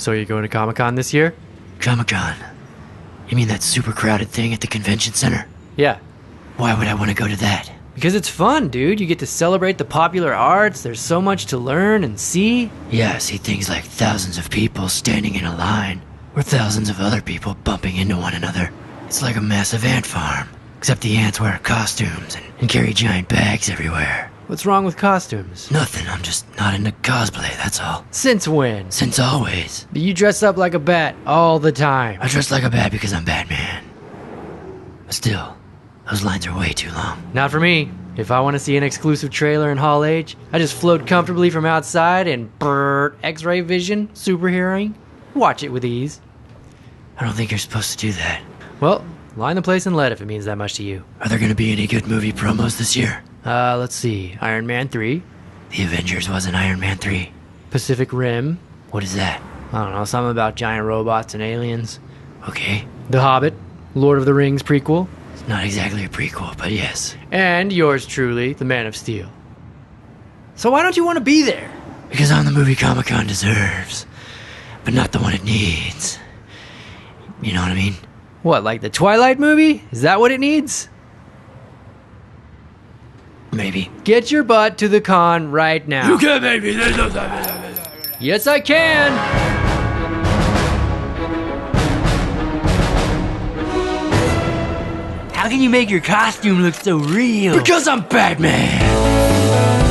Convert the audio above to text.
So you going to Comic Con this year? Comic Con. You mean that super crowded thing at the convention center? Yeah. Why would I want to go to that? Because it's fun, dude. You get to celebrate the popular arts. There's so much to learn and see. Yeah, see things like thousands of people standing in a line, or thousands of other people bumping into one another. It's like a massive ant farm, except the ants wear costumes and, and carry giant bags everywhere. What's wrong with costumes? Nothing, I'm just not into cosplay, that's all. Since when? Since always. But you dress up like a bat all the time. I dress like a bat because I'm Batman. But still, those lines are way too long. Not for me. If I want to see an exclusive trailer in Hall H, I just float comfortably from outside and brrr, X-ray vision, superheroing. Watch it with ease. I don't think you're supposed to do that. Well, line the place and let if it means that much to you. Are there gonna be any good movie promos this year? Uh, let's see. Iron Man 3, The Avengers wasn't Iron Man 3. Pacific Rim. What is that? I don't know, something about giant robots and aliens. Okay, The Hobbit, Lord of the Rings prequel, it's not exactly a prequel, but yes. and yours truly, The Man of Steel. So why don't you want to be there? Because I'm the movie Comic Con deserves, but not the one it needs. You know what I mean? What, like the Twilight movie? Is that what it needs? Maybe. Get your butt to the con right now. You can make me. Yes, I can. How can you make your costume look so real? Because I'm Batman.